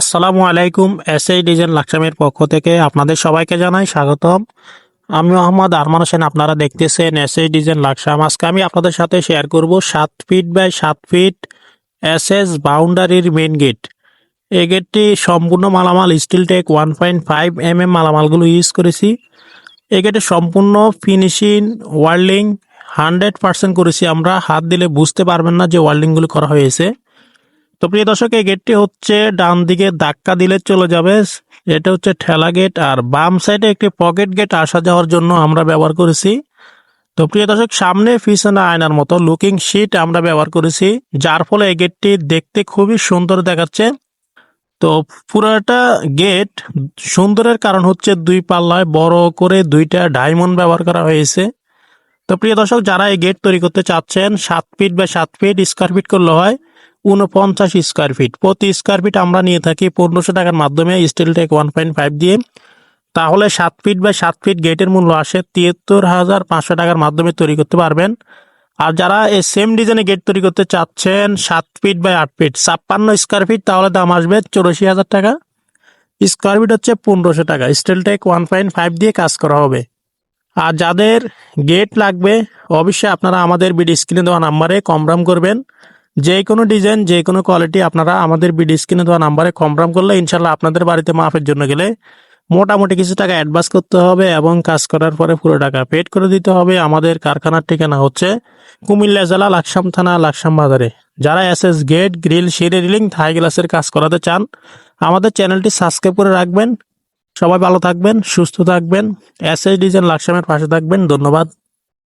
আসসালামু আলাইকুম, এস এই ডিজাইন লাকসামের পক্ষ থেকে আপনাদের সবাইকে জানাই স্বাগতম। আমি মোহাম্মদ আরমান হোসেন, আপনারা দেখতেছেন এস এই ডিজাইন লাকসাম। আজকে আমি আপনাদের সাথে শেয়ার করব সাত ফিট বাই সাত ফিট এস এস বাউন্ডারির মেন গেট এই গেটটি সম্পূর্ণ মালামাল steel tech one point five M M মালামালগুলো use করেছি। এই গেটে সম্পূর্ণ ফিনিশিং ওয়ার্ল্ডিং হান্ড্রেড পার্সেন্ট করেছি। আমরা হাত দিলে বুঝতে পারবেন না যে ওয়ার্ল্ডিংগুলো করা হয়েছে। তো প্রিয় দর্শক, এই গেটটি হচ্ছে ডান দিকে ধাক্কা দিলে চলে যাবে। এটা হচ্ছে ঠেলা গেট আর বাম সাইডে একটি পকেট গেট আসা যাওয়ার জন্য আমরা ব্যবহার করেছি। তো প্রিয় দর্শক, সামনে পিছনে আয়নার মতো লুকিং শিট আমরা ব্যবহার করেছি, যার ফলে এই গেটটি দেখতে খুবই সুন্দর দেখাচ্ছে। তো পুরোটা গেট সুন্দরের কারণ হচ্ছে দুই পাল্লায় বড় করে দুইটা ডায়মন্ড ব্যবহার করা হয়েছে। তো প্রিয় দর্শক, যারা এই গেট তৈরি করতে চাচ্ছেন, সাত ফিট বা সাত ফিট স্কোয়ার ফিট করলে হয়। উনপঞ্চাশ স্কোয়ার ফিট প্রতি স্কোয়ার ফিট আমরা নিয়ে থাকি পনেরোশো টাকার মাধ্যমে steel tech one point five দিয়ে। তাহলে সাত ফিট বা সাত ফিট গেটের মূল্য আসে তিয়াত্তর হাজার পাঁচশো টাকার মাধ্যমে তৈরি করতে পারবেন। আর যারা এই সেম ডিজাইনে গেট তৈরি করতে চাচ্ছেন, সাত ফিট বাই আট ফিট ছাপ্পান্ন স্কোয়ার ফিট তাহলে দাম আসবে চৌরাশি হাজার টাকা। স্কোয়ার ফিট হচ্ছে পনেরোশো টাকা। Steel tech one point five দিয়ে কাজ করা হবে। আর যাদের গেট লাগবে, অবশ্যই আপনারা আমাদের বিডি স্ক্রিনে দেওয়া নাম্বারে কমরাম করবেন। যে কোনো ডিজাইন যে কোনো কোয়ালিটি আপনারা আমাদের বিডি স্ক্রিনে দেওয়া নাম্বারে কমরাম করলে ইনশাল্লাহ আপনাদের বাড়িতে মাপের জন্য গেলে মোটামুটি কিছু টাকা অ্যাডভান্স করতে হবে এবং কাজ করার পরে পুরো টাকা পেড করে দিতে হবে। আমাদের কারখানার ঠিকানা হচ্ছে কুমিল্লা জেলা, লাকসাম থানা, লাকসাম বাজারে। যারা এস এস গেট গ্রিল সিঁড়ি, রিলিং থাই গ্লাসের কাজ করাতে চান, আমাদের চ্যানেলটি সাবস্ক্রাইব করে রাখবেন। সবাই ভালো থাকবেন, সুস্থ থাকবেন। এস এস ডিজাইন লাকসামের পাশে থাকবেন। ধন্যবাদ।